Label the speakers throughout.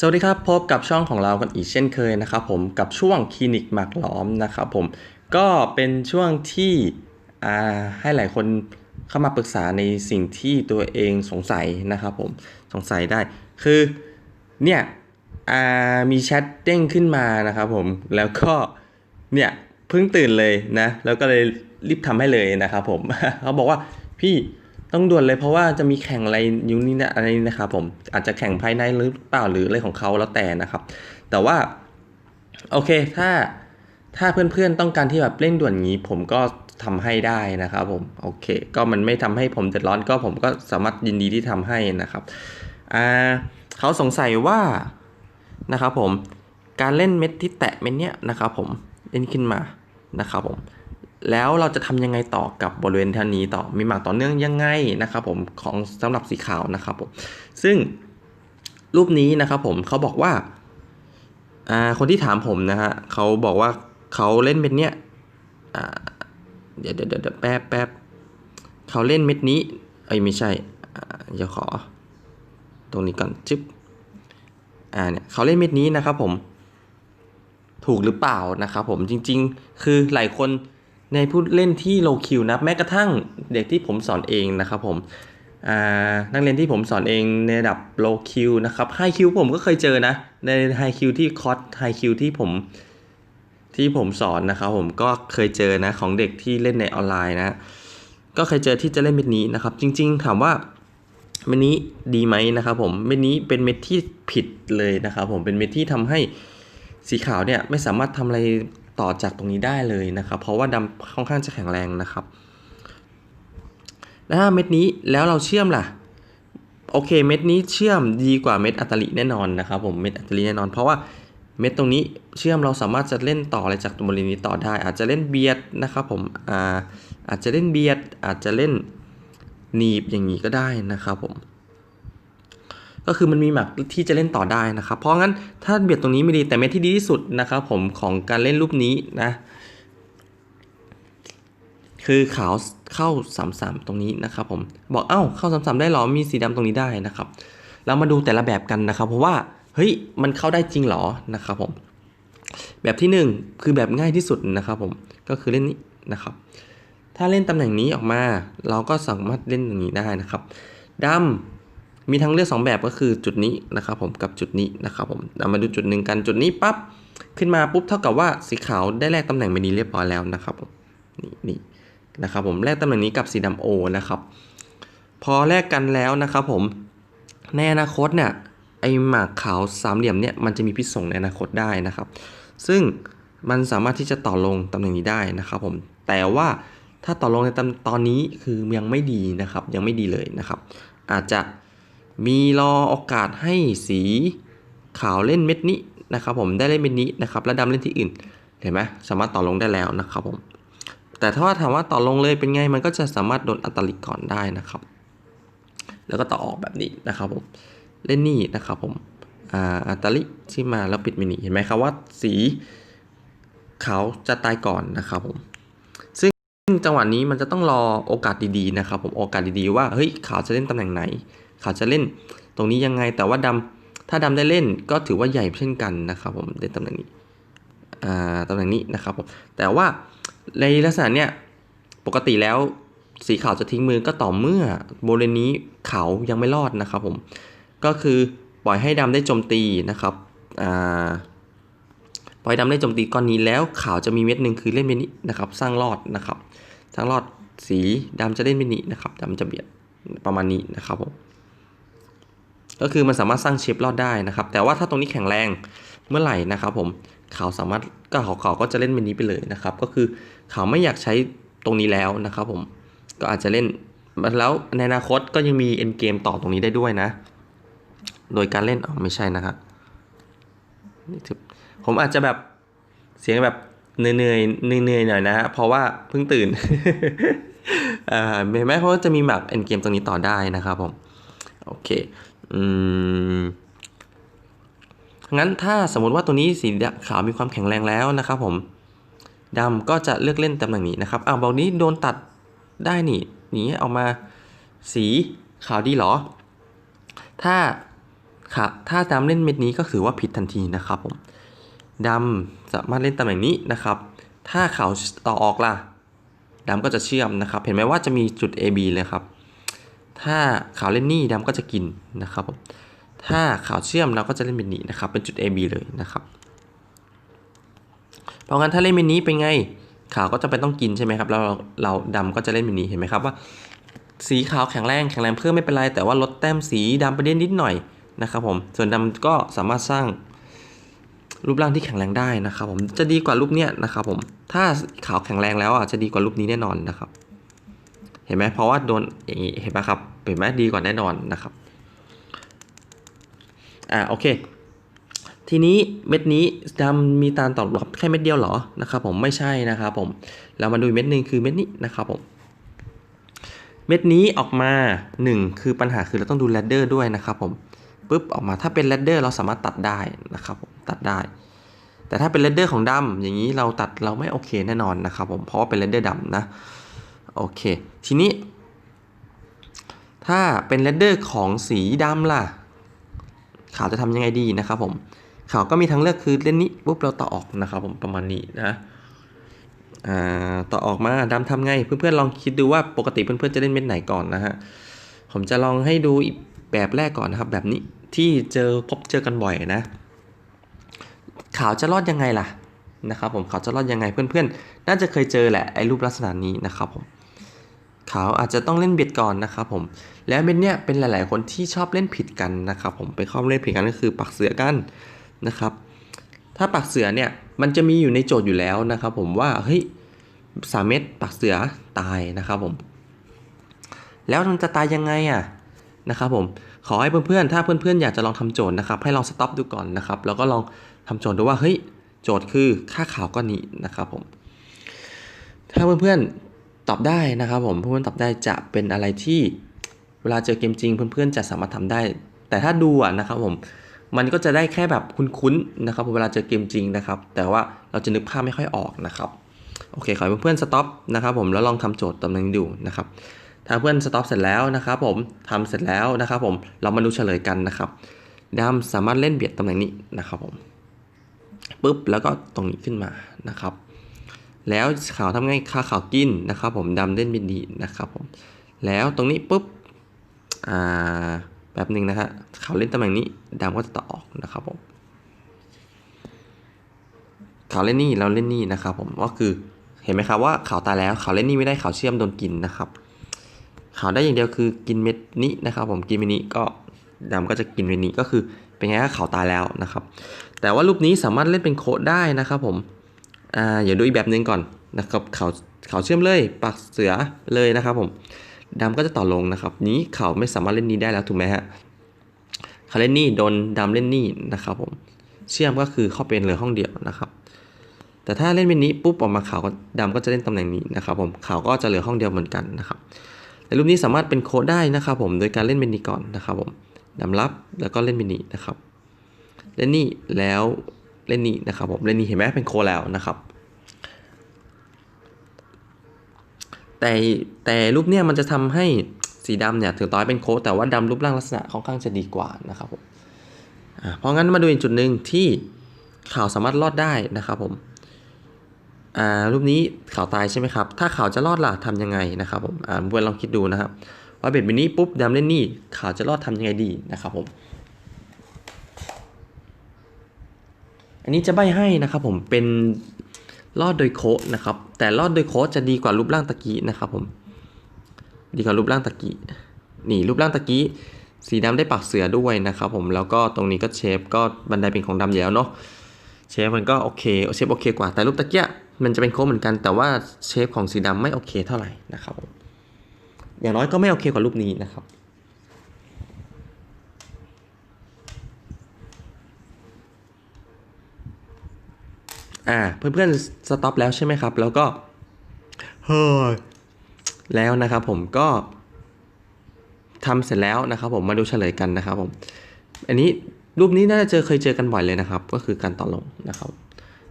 Speaker 1: สวัสดีครับ พบกับช่องของเรากันอีกเช่นเคยนะครับผมกับช่วงคลินิกหมักหลอมนะครับผมก็เป็นช่วงที่ให้หลายคนเข้ามาปรึกษาในสิ่งที่ตัวเองสงสัยนะครับผมสงสัยได้คือเนี่ยมีแชทเด้งขึ้นมานะครับผมแล้วก็เนี่ยเพิ่งตื่นเลยนะแล้วก็เลยรีบทำให้เลยนะครับผมเขาบอกว่าพี่ ต้องด่วนเลยเพราะว่าจะมีแข่งอะไรนิ้วนี้นะอะไรนี่นะครับผมอาจจะแข่งภายในหรือเปล่าหรืออะไรของเขาแล้วแต่นะครับ แต่ว่าโอเคถ้าถ้าเพื่อนๆต้องการที่แบบเร่งด่วนงี้ ผมก็ทำให้ได้นะครับผมโอเค ก็มันไม่ทำให้ผมเดือดร้อนก็ผมก็สามารถยินดีที่ทำให้นะครับอ่าเขาสงสัยว่านะครับผมการเล่นเม็ดที่แตะเม็ดเนี้ยนะครับผมเล่นขึ้นมานะครับผม แล้วเราจะทำยังไงต่อกับบริเวณท่านี้ต่อมีหมากต่อเนื่องยังไงนะครับผมของสำหรับสีขาวนะครับผมซึ่งรูปนี้นะครับผมเขาบอกว่าอ่าคนที่ถามผมนะฮะเขาบอกว่าเขาเล่นเม็ดเนี้ยอ่าเดี๋ยวเดี๋ยวเดี๋ยวแป๊บแป๊บเขาเล่นเม็ดนี้เอ้ยไม่ใช่อ่าเดี๋ยวขอ ตรงนี้ก่อนจึ๊บอ่าเนี่ยเขาเล่นเม็ดนี้นะครับผม ถูกหรือเปล่านะครับผมจริง ๆ คือหลายคน ในผู้เล่นที่โลคิวนะแม้กระทั่งเด็กที่ผมสอนเองนะครับผมนักเรียนที่ผมสอนเองในระดับโลคิวนะครับไฮคิวผมก็เคยเจอนะ ในไฮคิวที่คอร์สไฮคิวที่ผมที่ผมสอนนะครับผมก็เคยเจอนะของเด็กที่เล่นในออนไลน์นะ ก็เคยเจอที่จะเล่นเม็ดนี้นะครับ จริง ๆ ถามว่าเม็ดนี้ดีไหมนะครับผมเม็ดนี้เป็นเม็ดที่ผิดเลยนะครับผมเป็นเม็ดที่ทำให้สีขาวเนี่ยไม่สามารถทำอะไร ต่อจากตรงนี้ได้เลยนะครับ เพราะว่าดำค่อนข้างจะแข็งแรงนะครับแล้วถ้าเม็ดนี้แล้วเราเชื่อมล่ะโอเคเม็ดนี้เชื่อมดีกว่าเม็ดอัตลิแน่นอนนะครับผมเม็ดอัตลิแน่นอน เพราะว่าเม็ดตรงนี้เชื่อมเราสามารถจะเล่นต่ออะไรจากตรงบริเวณนี้ต่อได้ อาจจะเล่นเบียดนะครับผมอ่าอาจจะเล่นเบียด อาจจะเล่นหนีบอย่างนี้ก็ได้นะครับผม ก็คือมันมีหมากที่จะเล่นต่อได้นะครับ เพราะงั้นถ้าเบียดตรงนี้ไม่ดีแต่เม็ดที่ดีที่สุดนะครับผมของการเล่นรูปนี้นะ คือขาวเข้าสามสามตรงนี้นะครับผมบอกเอ้าเข้าสามสามได้หรอมีสีดำตรงนี้ได้นะครับเรามาดูแต่ละแบบกันนะครับ เพราะว่าเฮ้ยมันเข้าได้จริงหรอนะครับผมแบบที่หนึ่งคือแบบง่ายที่สุดนะครับผมก็คือเล่นนี้นะครับ ถ้าเล่นตำแหน่งนี้ออกมา เราก็สามารถเล่นอย่างนี้ได้นะครับดำ มีทั้งเลือกสองแบบก็คือจุดนี้นะครับผมกับจุดนี้นะครับผมเรามาดูจุดหนึ่งกันจุดนี้ปั๊บขึ้นมาปุ๊บเท่ากับว่าสีขาวได้แลกตำแหน่งไปนี้เรียบร้อยแล้วนะครับผมนี่นี่นะครับผมแลกตำแหน่งนี้กับสีดำโอนะครับพอแลกกันแล้วนะครับผมในอนาคตเนี่ยไอหมากขาวสามเหลี่ยมเนี่ยมันจะมีพิษส่งในอนาคตได้นะครับ ซึ่งมันสามารถที่จะต่อลงตำแหน่งนี้ได้นะครับผมแต่ว่าถ้าต่อลงในตอนนี้คือยังไม่ดีนะครับ ยังไม่ดีเลยนะครับ อาจจะ มีรอโอกาสให้สีขาวเล่นเม็ดนี้นะครับผมได้เล่นเม็ดนี้นะครับแล้วดำเล่นที่อื่นเห็นไหมสามารถต่อลงได้แล้วนะครับผมแต่ถ้าว่าถามว่าต่อลงเลยเป็นไงมันก็จะสามารถโดนอัตลิกก่อนได้นะครับ แล้วก็ต่อออกแบบนี้นะครับผมเล่นนี่นะครับผมอัตลิที่มาแล้วปิดมินิเห็นไหมครับว่าสีขาวจะตายก่อนนะครับผมซึ่งจังหวะนี้มันจะต้องรอโอกาสดีๆนะครับผมโอกาสดีๆว่าเฮ้ยขาวจะเล่นตำแหน่งไหน เขาจะเล่นตรงนี้ยังไง แต่ว่าดำถ้าดำได้เล่นก็ถือว่าใหญ่เช่นกันนะครับผมในตำแหน่งนี้อ่าตำแหน่งนี้นะครับผมแต่ว่าในลักษณะเนี้ยปกติแล้วสีขาวจะทิ้งมือก็ต่อเมื่อบริเวณนี้ขาวยังไม่รอดนะครับผมก็คือปล่อยให้ดำได้โจมตีนะครับอ่าปล่อยดำได้โจมตีก้อนนี้แล้วขาวจะมีเม็ดหนึ่งคือเล่นเม็ดนี้นะครับสร้างรอดนะครับสร้างรอดสีดำจะเล่นเม็ดนี้นะครับดำจะเบียดประมาณนี้นะครับผม ก็คือมันสามารถสร้างเชฟรอดได้นะครับ แต่ว่าถ้าตรงนี้แข็งแรงเมื่อไหร่นะครับผมเขาสามารถก็เขาวขาก็จะเล่นเมนนี้ไปเลยนะครับ ก็คือเขาไม่อยากใช้ตรงนี้แล้วนะครับผมก็อาจจะเล่นแล้วในอนาคตก็ยังมีเอ็นเกมต่อตรงนี้ได้ด้วยนะ โดยการเล่นอ๋อไม่ใช่นะครับผมอาจจะแบบเสียงแบบเหนื่อยเหนื่อยเหนื่อยหน่อยนะฮะเพราะว่าเพิ่งตื่นอ่าเห็นไหมเพราะว่าจะมีหมากเอ็นเกมตรงนี้ต่อได้นะครับผมโอเค อืมงั้นถ้าสมมติว่าตัวนี้สีขาวมีความแข็งแรงแล้วนะครับผมดำก็จะเลือกเล่นตำแหน่งนี้นะครับอ้าวบอกนี้โดนตัดได้นี่นี้เอามาสีขาวดีหรอ ถ้าค่ะถ้าดำเล่นเม็ดนี้ก็ถือว่าผิดทันทีนะครับผมดำสามารถเล่นตำแหน่งนี้นะครับ ถ้าขาวต่อออกล่ะดำก็จะเชื่อมนะครับ เห็นไหมว่าจะมีจุด AB เลยครับ ถ้าขาวเล่นนี่ดำก็จะกินนะครับผมถ้าขาวเชื่อมเราก็จะเล่นเป็นนี้นะครับ เป็นจุด AB เลยนะครับ เพราะงั้นถ้าเล่นเป็นนี้เป็นไง ขาวก็จะเป็นต้องกินใช่ไหมครับแล้วเราเราดำก็จะเล่นเป็นนี้เห็นไหมครับว่า สีขาวแข็งแรงแข็งแรงเพิ่มไม่เป็นไร แต่ว่าลดแต้มสีดำไปได้นิดหน่อยนะครับผมส่วนดำก็สามารถสร้างรูปร่างที่แข็งแรงได้นะครับผมจะดีกว่ารูปเนี้ยนะครับผมถ้าขาวแข็งแรงแล้วอะจะดีกว่ารูปนี้แน่นอนนะครับ เห็นไหมเพราะว่าโดนอย่างนี้เห็นไหมครับเห็นไหมดีกว่าแน่นอนนะครับอ่าโอเค ทีนี้เม็ดนี้ดำมีตาลตอบรับแค่เม็ดเดียวเหรอนะครับผมไม่ใช่นะครับผมเรามาดูเม็ดหนึ่งคือเม็ดนี้นะครับผมเม็ดนี้ออกมา 1 คือปัญหาคือเราต้องดูแรดเดอร์ด้วยนะครับผมปุ๊บออกมาถ้าเป็นแรดเดอร์เราสามารถตัดได้นะครับผมตัดได้ แต่ถ้าเป็นแรดเดอร์ของดำอย่างนี้เราตัดเราไม่โอเคแน่นอนนะครับผมเพราะว่าเป็นแรดเดอร์ดำนะ โอเค ทีนี้ ถ้าเป็นแรดเดอร์ของสีดำล่ะ ขาวจะทำยังไงดีนะครับผมขาวก็มีทางเลือกคือเล่นนี้ปุ๊บเราต่อออกนะครับผมประมาณนี้นะต่อออกมาดำทำไง เพื่อนๆลองคิดดูว่าปกติเพื่อนๆจะเล่นเม็ดไหนก่อนนะฮะผมจะลองให้ดูอีกแบบแรกก่อนนะครับ แบบนี้ที่เจอพบเจอกันบ่อยนะ ขาวจะรอดยังไงล่ะนะครับผมขาวจะรอดยังไงเพื่อนๆ น่าจะเคยเจอแหละไอ้รูปลักษณะนี้นะครับผม ขาวอาจจะต้องเล่นเบียดก่อนนะครับผม แล้วเม็ดเนี้ยเป็นหลาย ๆ คนที่ชอบเล่นผิดกันนะครับผมไปข้อมเล่นผิดกันก็คือปักเสือกันนะครับ ถ้าปักเสือเนี่ยมันจะมีอยู่ในโจทย์อยู่แล้วนะครับ ผมว่าเฮ้ยสามเม็ดปักเสือตายนะครับผม แล้วมันจะตายยังไงอะนะครับผมขอให้เพื่อน ๆ ถ้าเพื่อน ๆ อยากจะลองทำโจทย์นะครับให้ลองสต็อปดูก่อนนะครับแล้วก็ลองทำโจทย์ดูว่าเฮ้ยโจทย์คือค่าขาวก้อนนี้นะครับผมถ้าเพื่อนๆ ตอบได้นะครับผมเพื่อนๆตอบได้จะเป็นอะไรที่เวลาเจอเกมจริง เพื่อนๆจะสามารถทำได้ แต่ถ้าดูอะนะครับผมมันก็จะได้แค่แบบคุ้นๆนะครับเวลาเจอเกมจริงนะครับ แต่ว่าเราจะนึกภาพไม่ค่อยออกนะครับโอเคขอให้เพื่อนๆสต็อปนะครับผมแล้วลองทำโจทย์ตำแหน่งดูนะครับถ้าเพื่อนสต็อปเสร็จแล้วนะครับผมทำเสร็จแล้วนะครับผมเรามาดูเฉลยกันนะครับดำสามารถเล่นเบียดตำแหน่งนี้นะครับผมปุ๊บแล้วก็ตรงนี้ขึ้นมานะครับ แล้วขาวทำไงค่าขาวกินนะครับผมดำเล่นบินดีนะครับผมแล้วตรงนี้ปุ๊บอ่าแบบหนึ่งนะฮะขาวเล่นตำแหน่งนี้ดำก็จะต่อออกนะครับผมขาวเล่นนี่เราเล่นนี่นะครับผมก็คือเห็นไหมครับว่าขาวตายแล้วขาวเล่นนี่ไม่ได้ขาวเชื่อมโดนกินนะครับขาวได้อย่างเดียวคือกินเม็ดนี้นะครับ ผมกินเม็ดนี้ก็ดำก็จะกินเม็ดนี้ก็คือเป็นไงก็เขาตายแล้วนะครับ แต่ว่ารูปนี้สามารถเล่นเป็นโคดได้นะครับผม อ่าอย่าดูอีกแบบหนึงก่อนนะครับเขาเขาเชื่อมเลยปักเสือเลยนะครับผมดำก็จะต่อลงนะครับ นี้เขาไม่สามารถเล่นนี้ได้แล้วถูกไหมฮะเขาเล่นนี่โดนดำเล่นนี่นะครับผมเชื่อมก็คือเข้าเป็นเหลือห้องเดียวนะครับ แต่ถ้าเล่นเป็นนี้ปุ๊บออกมาเขาวดำก็จะเล่นตำแหน่งนี้นะครับผมเขาก็จะเหลือห้องเดียวเหมือนกันนะครับในรูปนี้สามารถเป็นโค้ดได้นะครับผมโดยการเล่นเป็นนี้ก่อนนะครับผมดำรับแล้วก็เล่นเป็นนี้นะครับเล่นนี่แล้ว เล่นนี่นะครับผมเล่นนี่เห็นไหมเป็นโคแล้วนะครับ แต่แต่รูปเนี้ยมันจะทำให้สีดำเนี่ยถึงต่อให้เป็นโคแต่ว่าดำรูปร่างลักษณะค่อนข้างจะดีกว่านะครับผมเพราะงั้นมาดูอีกจุดหนึ่งที่ข่าวสามารถรอดได้นะครับผมอ่ารูปนี้ข่าวตายใช่ไหมครับ ถ้าข่าวจะรอดล่ะทำยังไงนะครับผมอ่าเพื่อนลองคิดดูนะครับ ว่าเบ็ดแบบนี้ปุ๊บดำเล่นนี่ข่าวจะรอดทำยังไงดีนะครับผม อันนี้จะใบให้นะครับผมเป็นรอดโดยโค้ดนะครับ แต่รอดโดยโค้ดจะดีกว่ารูปร่างตะกี้นะครับผม ดีกว่ารูปร่างตะกี้ นี่รูปร่างตะกี้สีดำได้ปักเสือด้วยนะครับผม แล้วก็ตรงนี้ก็เชฟก็บันไดเป็นของดำอยู่แล้วเนาะ เชฟมันก็โอเคเชฟโอเคกว่า แต่รูปตะกี้มันจะเป็นโค้ดเหมือนกัน แต่ว่าเชฟของสีดำไม่โอเคเท่าไหร่นะครับผม อย่างน้อยก็ไม่โอเคกว่ารูปนี้นะครับ อ่าเพื่อนๆสต็อปแล้วใช่ไหมครับ แล้วก็เฮ้ยแล้วนะครับผมก็ทำเสร็จแล้วนะครับผมมาดูเฉลยกันนะครับผมอันนี้รูปนี้น่าจะเจอเคยเจอกันบ่อยเลยนะครับ ก็คือการต่อลงนะครับ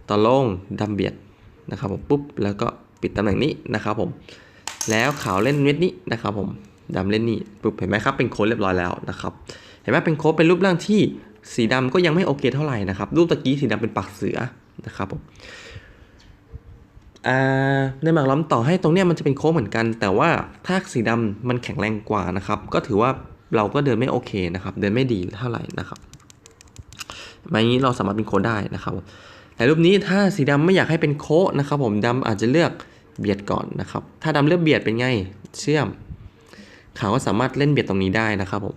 Speaker 1: ต่อลงดำเบียดนะครับผมปุ๊บแล้วก็ปิดตำแหน่งนี้นะครับผมแล้วขาวเล่นเม็ดนี้นะครับผมดำเล่นนี่ปุ๊บเห็นไหมครับเป็นโค้ดเรียบร้อยแล้วนะครับเห็นไหมเป็นโค้ดเป็นรูปร่างที่สีดำก็ยังไม่โอเคเท่าไหร่นะครับรูปตะกี้สีดำเป็นปากเสือ นะครับผมอ่าในหมากล้อมต่อให้ตรงเนี้ยมันจะเป็นโค้งเหมือนกัน แต่ว่าถ้าสีดำมันแข็งแรงกว่านะครับ ก็ถือว่าเราก็เดินไม่โอเคนะครับ เดินไม่ดีเท่าไหร่นะครับแบบนี้เราสามารถเป็นโค้ได้นะครับแต่รูปนี้ถ้าสีดำไม่อยากให้เป็นโค้นะครับผมดำอาจจะเลือกเบียดก่อนนะครับ ถ้าดำเลือกเบียดเป็นไงเชื่อม ขาวก็สามารถเล่นเบียดตรงนี้ได้นะครับผม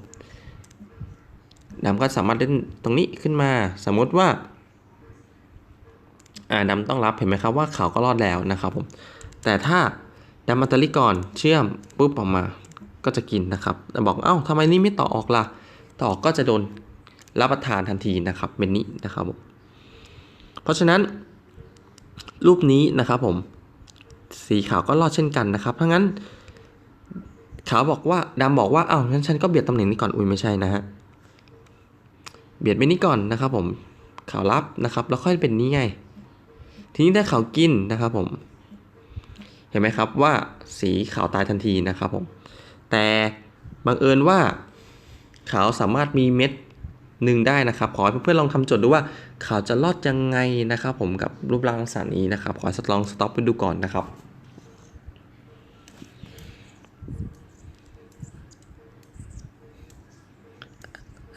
Speaker 1: ดำก็สามารถเล่นตรงนี้ขึ้นมา สมมติว่า ดำต้องรับเห็นไหมครับว่าขาวก็รอดแล้วนะครับผมแต่ถ้าดำมาตอรี่ก่อนเชื่อมปุ๊บออกมาก็จะกินนะครับแต่บอกเอ้าทำไมนี่ไม่ต่อออกล่ะต่อกก็จะโดนรับประทานทันทีนะครับเป็นนี้นะครับผมเพราะฉะนั้น รูปนี้นะครับผมสีขาวก็รอดเช่นกันนะครับเพราะงั้นขาวบอกว่าดำบอกว่าเอ้างั้นฉันก็เบียดตำแหน่งนี้ก่อนอุ้ยไม่ใช่นะฮะเบียดไปนี้ก่อนนะครับผมขาวรับนะครับ แล้วค่อยเป็นนี้ไง ทีนี้ถ้าเขากินนะครับผม เห็นไหมครับว่าสีขาวตายทันทีนะครับผม แต่บังเอิญว่าขาวสามารถมีเม็ดหนึ่งได้นะครับ ขอให้เพื่อนๆลองทำโจทย์ดูว่าขาวจะรอดยังไงนะครับผมกับรูปร่างลักษณะนี้นะครับ ขอให้ลองสต็อปไปดูก่อนนะครับ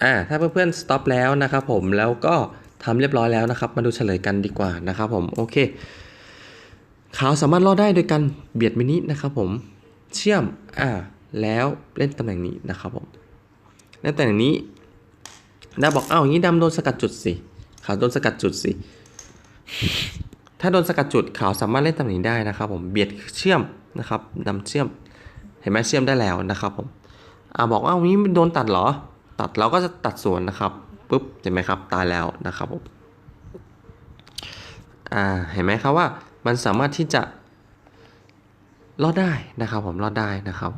Speaker 1: อ่าถ้าเพื่อนๆ stop แล้วนะครับผมแล้วก็ ทำเรียบร้อยแล้วนะครับ มาดูเฉลยกันดีกว่านะครับผม โอเค ขาวสามารถรอดได้โดยการเบียดมินินะครับผม เชื่อม อ่า แล้วเล่นตำแหน่งนี้นะครับผมเล่นตำแหน่งนี้ดาบอก เอ้าอย่างนี้ดำโดนสกัดจุดสิ ขาวโดนสกัดจุดสิ ถ้าโดนสกัดจุดขาวสามารถเล่นตำแหน่งนี้ได้นะครับผม เบียดเชื่อมนะครับดำเชื่อม เห็นไหมเชื่อมได้แล้วนะครับผม อ่าบอกว่าอย่างนี้โดนตัดเหรอ ตัดเราก็จะตัดส่วนนะครับ ปุ๊บเห็นไหมครับตายแล้วนะครับผมอ่าเห็นไหมครับว่ามันสามารถที่จะรอดได้นะครับผมรอดได้นะครับ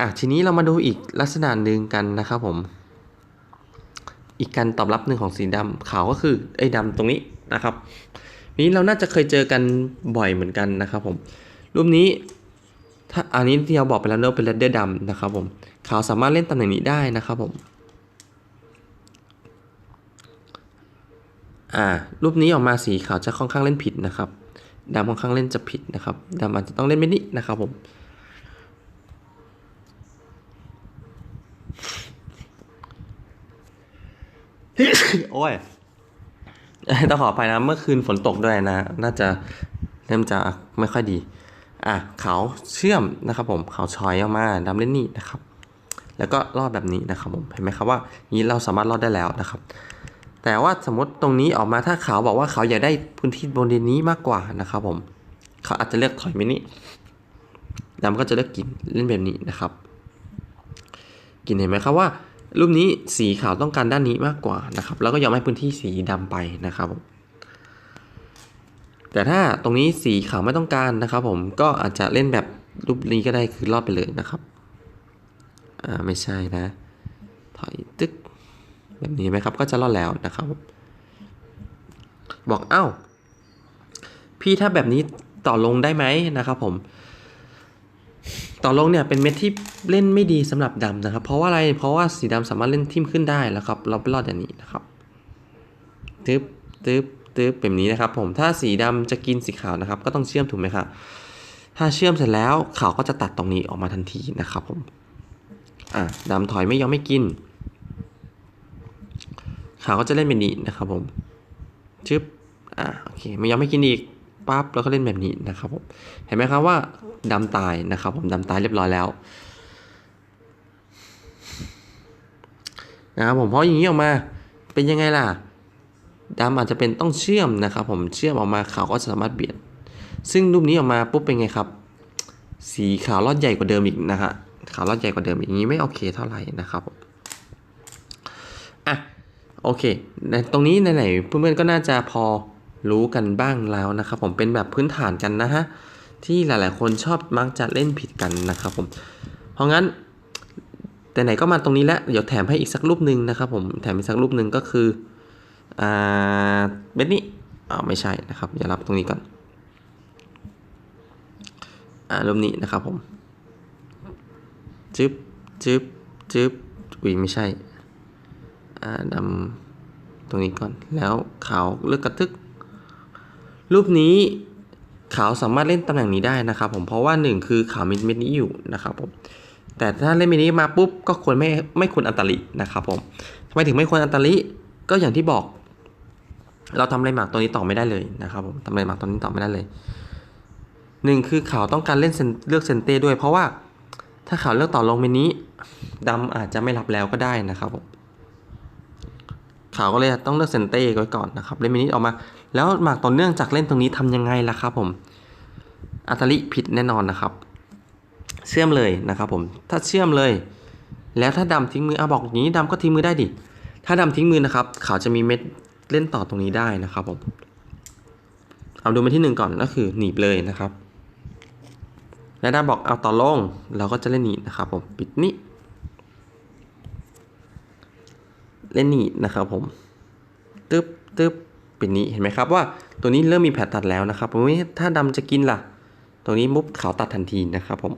Speaker 1: อะทีนี้เรามาดูอีกลักษณะหนึ่งกันนะครับผม อีกการตอบรับหนึ่งของสีดำขาวก็คือไอ้ดำตรงนี้นะครับ นี้เราน่าจะเคยเจอกันบ่อยเหมือนกันนะครับผมรูปนี้ ถ้าอันนี้ที่เราบอกไปแล้วเนอะเป็นเรดเดอร์ดำนะครับผมขาวสามารถเล่นตำแหน่งนี้ได้นะครับผมอ่ารูปนี้ออกมาสีขาวจะค่อนข้างเล่นผิดนะครับดำค่อนข้างเล่นจะผิดนะครับดำอาจจะต้องเล่นไม่นี้นะครับผมโอ้ยต้องขออภัยนะเมื่อคืนฝนตกด้วยนะ น่าจะเริ่มจะไม่ค่อยดี อะเขาเชื่อมนะครับผมเขาชอยออกมาดำเล่นนี่นะครับ แล้วก็รอดแบบนี้นะครับผมเห็นไหมครับว่านี้เราสามารถรอดได้แล้วนะครับ แต่ว่าสมมติตรงนี้ออกมาถ้าเขาบอกว่าเขาอยากได้พื้นที่บนดินนี้มากกว่านะครับผมเขาอาจจะเลือกถอยมินิดำก็จะเลือกกินเล่นแบบนี้นะครับ กินเห็นไหมครับว่ารูปนี้สีขาวต้องการด้านนี้มากกว่านะครับ แล้วก็ยอมให้พื้นที่สีดำไปนะครับผม แต่ถ้าตรงนี้สีขาวไม่ต้องการนะครับ ผมก็อาจจะเล่นแบบรูปนี้ก็ได้คือรอดไปเลยนะครับ อ่าไม่ใช่นะ ถอยตึ๊กแบบนี้ไหมครับ ก็จะรอดแล้วนะครับ บอกเอ้า พี่ถ้าแบบนี้ต่อลงได้ไหมนะครับผม ต่อลงเนี่ยเป็นเม็ดที่เล่นไม่ดีสำหรับดำนะครับ เพราะว่าอะไร เพราะว่าสีดำสามารถเล่นทิ่มขึ้นได้แล้วครับ เราไปรอดอย่างนี้นะครับ ตึ๊บตึ๊บ ตึ๊บแบบนี้นะครับ ผมถ้าสีดำจะกินสีขาวนะครับ ก็ต้องเชื่อมถูกไหมครับถ้าเชื่อมเสร็จแล้วขาวก็จะตัดตรงนี้ออกมาทันทีนะครับ ผมอะดำถอยไม่ยอมไม่กินขาวก็จะเล่นแบบนี้นะครับผมชึบอะโอเคไม่ยอมไม่กินอีกปั๊บแล้วก็เล่นแบบนี้นะครับผมเห็นไหมครับว่าดำตายนะครับ ผมดำตายเรียบร้อยแล้วนะครับผมเพราะอย่างนี้ออกมาเป็นยังไงล่ะ ดำอาจจะเป็นต้องเชื่อมนะครับ ผมเชื่อมออกมาขาวก็สามารถเบียด ซึ่งรูปนี้ออกมาปุ๊บเป็นไงครับ สีขาวรอดใหญ่กว่าเดิมอีกนะฮะขาวรอดใหญ่กว่าเดิมอย่างนี้ไม่โอเคเท่าไหร่นะครับผมอะโอเคในตรงนี้ไหนๆเพื่อนๆก็น่าจะพอรู้กันบ้างแล้วนะครับผมเป็นแบบพื้นฐานกันนะฮะที่หลายๆ คนชอบมักจะเล่นผิดกันนะครับผม เพราะงั้น แต่ไหนก็มาตรงนี้แล้ว เดี๋ยวแถมให้อีกสักรูปหนึ่งนะครับผม แถมอีกสักรูปหนึ่งก็คือ เบ็ดนี้อ่าไม่ใช่นะครับ อย่ารับตรงนี้ก่อนอ่ารูปนี้นะครับผมจึ๊บจึ๊บจึ๊บอุ้ยไม่ใช่อ่าดำตรงนี้ก่อน แล้วขาวเลือกกระทึก รูปนี้ขาวสามารถเล่นตำแหน่งนี้ได้นะครับ ผมเพราะว่าหนึ่งคือขาวมีเม็ดนี้อยู่นะครับผมแต่ถ้าเล่นเม็ดนี้มาปุ๊บก็ควรไม่ไม่ควรอันตรินะครับผมทำไมถึงไม่ควรอันตริก็อย่างที่บอก เราทำอะไรหมากตัวนี้ต่อไม่ได้เลยนะครับผมทำอะไรหมากตัวนี้ต่อไม่ได้เลยหนึ่งคือขาวต้องการเล่นเซนเลือกเซนเต้ด้วย เพราะว่าถ้าขาวเลือกต่อลงเมนี้ดำอาจจะไม่รับแล้วก็ได้นะครับผมขาวก็เลยต้องเลือกเซนเต้ไว้ก่อนนะครับเล่นมินิออกมา แล้วหมากต่อเนื่องจากเล่นตรงนี้ทำยังไงล่ะครับผมอัตลิผิดแน่นอนนะครับ เชื่อมเลยนะครับผมถ้าเชื่อมเลย แล้วถ้าดำทิ้งมืออะบอกอย่างนี้ดำก็ทิ้งมือได้ดิถ้าดำทิ้งมือนะครับขาวจะมีเม็ด เล่นต่อตรงนี้ได้นะครับผมเอาดูม็ดที่หนึ่งก่อนก็คือหนีบเลยนะครับแล้วดำบอกเอาต่อลงเราก็จะเล่นหนีบนะครับผมปิดนี้เล่นหนี่นะครับผมตึ๊บตึ๊บเป็นนี้เห็นไหมครับว่าตัวนี้เริ่มมีแผลตัดแล้วนะครับผมถ้าดำจะกินล่ะ ตรงนี้มุบขาวตัดทันทีนะครับผม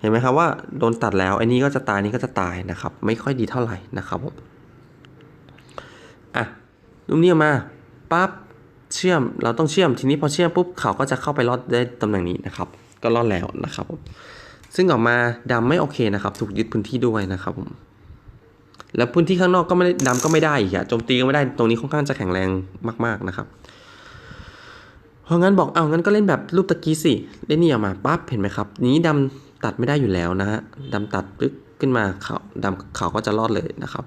Speaker 1: เห็นไหมครับว่าโดนตัดแล้วอันนี้ก็จะตายนี้ก็จะตายนะครับ ไม่ค่อยดีเท่าไหร่นะครับผม ลูกนี้ออกมาปั๊บเชื่อมเราต้องเชื่อมทีนี้พอเชื่อมปุ๊บเขาก็จะเข้าไปรอดได้ตำแหน่งนี้นะครับ ก็รอดแล้วนะครับผมซึ่งออกมาดำไม่โอเคนะครับ ถูกยึดพื้นที่ด้วยนะครับผมแล้วพื้นที่ข้างนอกก็ไม่ได้ดำก็ไม่ได้อีกอะโจมตีก็ไม่ได้ตรงนี้ค่อนข้างจะแข็งแรงมาก ๆนะครับเพราะงั้นบอกเอางั้นก็เล่นแบบรูปตะกี้สิเล่นนี่ออกมาปั๊บเห็นไหมครับ นี้ดำตัดไม่ได้อยู่แล้วนะฮะดำตัดปึ๊กขึ้นมาเขาดำเขาก็จะรอดเลยนะครับ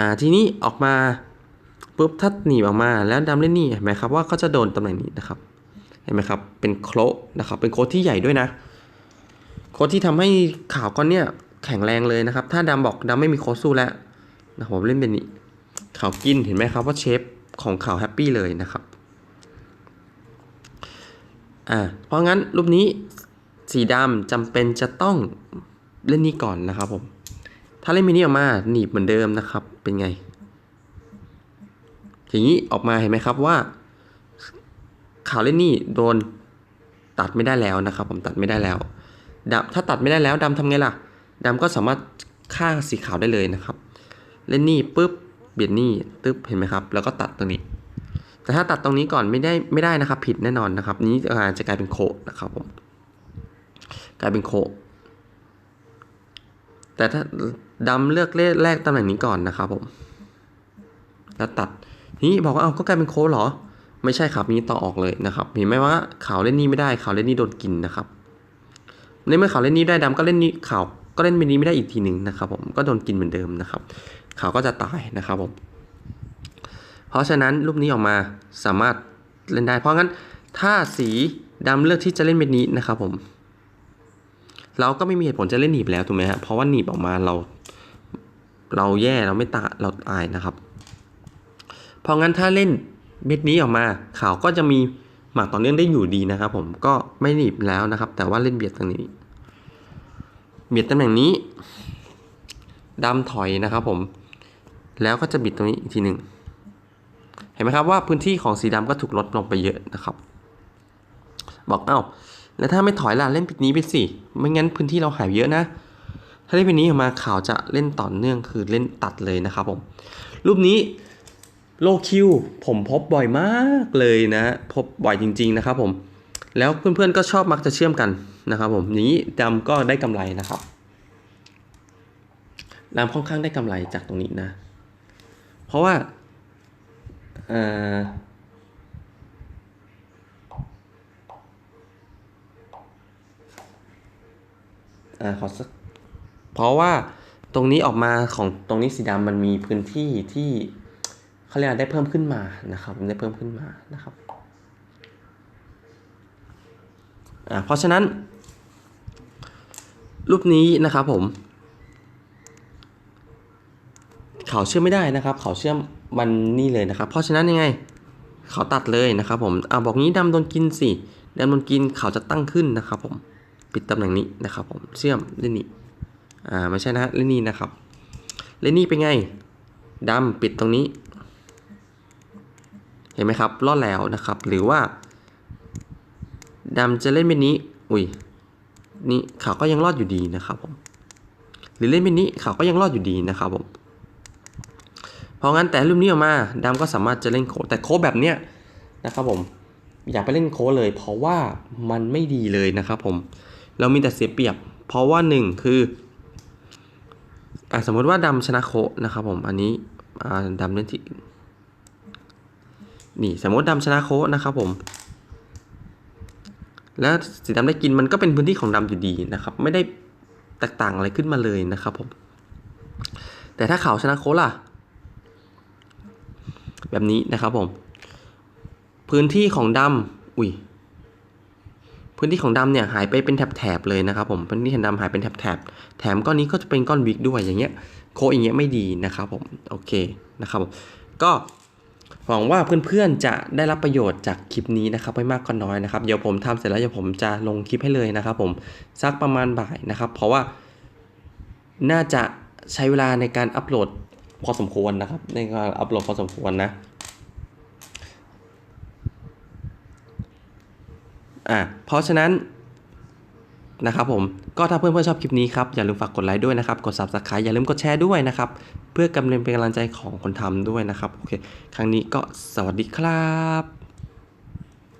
Speaker 1: อ่าทีนี้ออกมาปุ๊บถ้าหนีบออกมาแล้วดำเล่นนี่เห็นไหมครับว่าเขาจะโดนตำแหน่งนี้นะครับ เห็นไหมครับ เป็นโครนะครับ เป็นโค้ดที่ใหญ่ด้วยนะ โค้ดที่ทำให้ขาวก้อนเนี่ยแข็งแรงเลยนะครับ ถ้าดำบอกดำไม่มีโค้ดสู้แล้วนะผมเล่นเป็นนี้ขาวกินเห็นไหมครับว่าเชฟของขาวแฮปปี้เลยนะครับอ่าเพราะงั้นรูปนี้สีดำจำเป็นจะต้องเล่นนี้ก่อนนะครับผม ถ้าเล่นมินิออกมาหนีบเหมือนเดิมนะครับ เป็นไงอย่างนี้ออกมาเห็นไหมครับว่าขาวเล่นนี่โดนตัดไม่ได้แล้วนะครับ ผมตัดไม่ได้แล้วดำถ้าตัดไม่ได้แล้วดำทำไงล่ะดำก็สามารถฆ่าสีขาวได้เลยนะครับ เล่นนี่ปุ๊บเบียดนี่ตึ๊บเห็นไหมครับ แล้วก็ตัดตรงนี้ แต่ถ้าตัดตรงนี้ก่อนไม่ได้ไม่ได้นะครับ ผิดแน่นอนนะครับ นี้อาจจะกลายเป็นโคนะครับผมกลายเป็นโคแต่ถ้า ดำเลือกเลขแรกตำแหน่งนี้ก่อนนะครับผม แล้วตัดนี้บอกว่าเอาก็กลายเป็นโคเหรอ ไม่ใช่ครับนี้ต่อออกเลยนะครับเห็นไหมว่าขาวเล่นนี้ไม่ได้ขาวเล่นนี้โดนกินนะครับในเมื่อขาวเล่นนี้ได้ดำก็เล่นนี้ขาวก็เล่นเมนี้ไม่ได้อีกทีหนึ่งนะครับ ผมก็โดนกินเหมือนเดิมนะครับขาวก็จะตายนะครับผมเพราะฉะนั้นรูปนี้ออกมาสามารถเล่นได้ เพราะงั้นถ้าสีดำเลือกที่จะเล่นเม็ดนี้นะครับผม เราก็ไม่มีเหตุผลจะเล่นหนีบแล้วถูกไหมฮะเพราะว่าหนีบออกมาเรา เราแย่เราไม่ตาเราตายนะครับ เพราะงั้นถ้าเล่นเม็ดนี้ออกมาข่าวก็จะมีหมากต่อเนื่องได้อยู่ดีนะครับ ผมก็ไม่หนีบแล้วนะครับ แต่ว่าเล่นเบียดตรงนี้ เบียดตำแหน่งนี้ดำถอยนะครับ ผม แล้วก็จะบิดตรงนี้อีกทีหนึ่งเห็นไหมครับว่าพื้นที่ของสีดำก็ถูกลดลงไปเยอะนะครับ บอกเอ้าแล้วถ้าไม่ถอยล่ะเล่นปิดนี้ไปสิไม่งั้นพื้นที่เราหายเยอะนะ ถ้าเล่นปิดนี้ออกมาข่าวจะเล่นต่อเนื่องคือเล่นตัดเลยนะครับผม รูปนี้โลคิวผมพบบ่อยมากเลยนะ พบบ่อยจริง ๆนะครับผม แล้วเพื่อนๆก็ชอบมักจะเชื่อมกันนะครับผมอย่างนี้ดำก็ได้กำไรนะครับดำค่อนข้างได้กำไรจากตรงนี้นะ เพราะว่าเอ่ออ่าขอสัก เพราะว่าตรงนี้ออกมาของตรงนี้สีดำมันมีพื้นที่ที่เขาเรียกได้เพิ่มขึ้นมานะครับได้เพิ่มขึ้นมานะครับอ่าเพราะฉะนั้น รูปนี้นะครับผม เขาเชื่อมไม่ได้นะครับ เขาเชื่อมมันนี่เลยนะครับ เพราะฉะนั้นยังไง เขาตัดเลยนะครับผมอ่าบอกงี้ดำโดนกินสิดำโดนกินเขาจะตั้งขึ้นนะครับผมปิดตำแหน่งนี้นะครับผมเชื่อมเล่นนี่ อ่าไม่ใช่นะเลนนี่นะครับเลนนี่เป็นไงดำปิดตรงนี้ เห็นไหมครับรอดแล้วนะครับ หรือว่าดำจะเล่นเป็นนี้ อุ้ยนี้ขาวก็ยังรอดอยู่ดีนะครับผมหรือเล่นเป็นนี้ขาวก็ยังรอดอยู่ดีนะครับผมเพราะงั้นแต่รูปนี้ออกมาดำก็สามารถจะเล่นโค้ดแต่โค้ดแบบเนี้ยนะครับผมอย่าไปเล่นโค้ดเลย เพราะว่ามันไม่ดีเลยนะครับผมเรามีแต่เสียเปรียบ เพราะว่าหนึ่งคือ สมมติว่าดำชนะโค้ดนะครับผมอันนี้ดำเล่นที่นี่สมมติดำชนะโค้ดนะครับผม แล้วสีดำได้กินมันก็เป็นพื้นที่ของดำอยู่ดีนะครับ ไม่ได้แตกต่างอะไรขึ้นมาเลยนะครับผม แต่ถ้าขาวชนะโค้ดล่ะ แบบนี้นะครับผม พื้นที่ของดำอุ้ย พื้นที่ของดำเนี่ยหายไปเป็นแถบๆเลยนะครับผมพื้นที่ของดำหายเป็นแถบๆแถมก้อนนี้ก็จะเป็นก้อนวิกด้วยอย่างเงี้ยโคอย่างเงี้ยไม่ดีนะครับผมโอเคนะครับผมก็หวังว่าเพื่อนๆจะได้รับประโยชน์จากคลิปนี้นะครับไม่มากก็น้อยนะครับเดี๋ยวผมทำเสร็จแล้วเดี๋ยวผมจะลงคลิปให้เลยนะครับผมสักประมาณบ่ายนะครับ เพราะว่าน่าจะใช้เวลาในการอัปโหลดพอสมควรนะครับในการอัปโหลดพอสมควรนะ อะเพราะฉะนั้นนะครับผมก็ถ้าเพื่อนๆชอบคลิปนี้ครับ อย่าลืมฝากกดไลค์ด้วยนะครับ กด subscribe อย่าลืมกดแชร์ด้วยนะครับ เพื่อกำลังเป็นกำลังใจของคนทำด้วยนะครับ โอเค ครั้งนี้ก็สวัสดีครับ